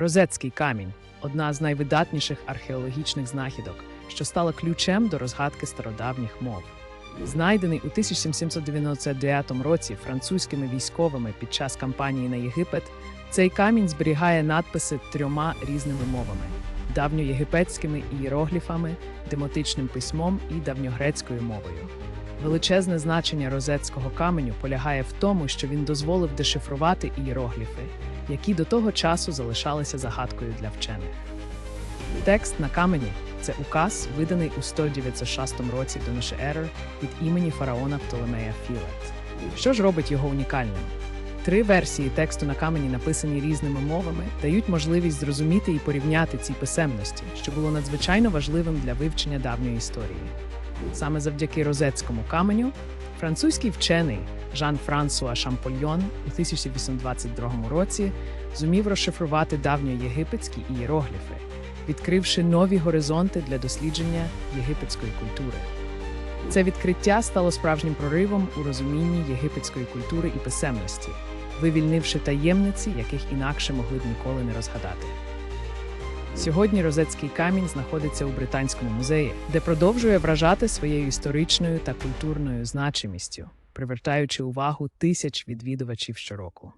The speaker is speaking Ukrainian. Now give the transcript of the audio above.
Розетський камінь одна з найвидатніших археологічних знахідок, що стала ключем до розгадки стародавніх мов. Знайдений у 1799 році французькими військовими під час кампанії на Єгипет, цей камінь зберігає надписи трьома різними мовами: давньоєгипетськими ієрогліфами, демотичним письмом і давньогрецькою мовою. Величезне значення розетського каменю полягає в тому, що він дозволив дешифрувати ієрогліфи, які до того часу залишалися загадкою для вчених. Текст на камені це указ, виданий у 196 році до нашої ери від імені фараона Птолемея Філет. Що ж робить його унікальним? Три версії тексту на камені, написані різними мовами, дають можливість зрозуміти і порівняти ці писемності, що було надзвичайно важливим для вивчення давньої історії. Саме завдяки розетському каменю французький вчений Жан-Франсуа Шампольйон у 1822 році зумів розшифрувати давньоєгипетські ієрогліфи, відкривши нові горизонти для дослідження єгипетської культури. Це відкриття стало справжнім проривом у розумінні єгипетської культури і писемності, вивільнивши таємниці, яких інакше могли б ніколи не розгадати. Сьогодні Розецький камінь знаходиться у Британському музеї, де продовжує вражати своєю історичною та культурною значимістю, привертаючи увагу тисяч відвідувачів щороку.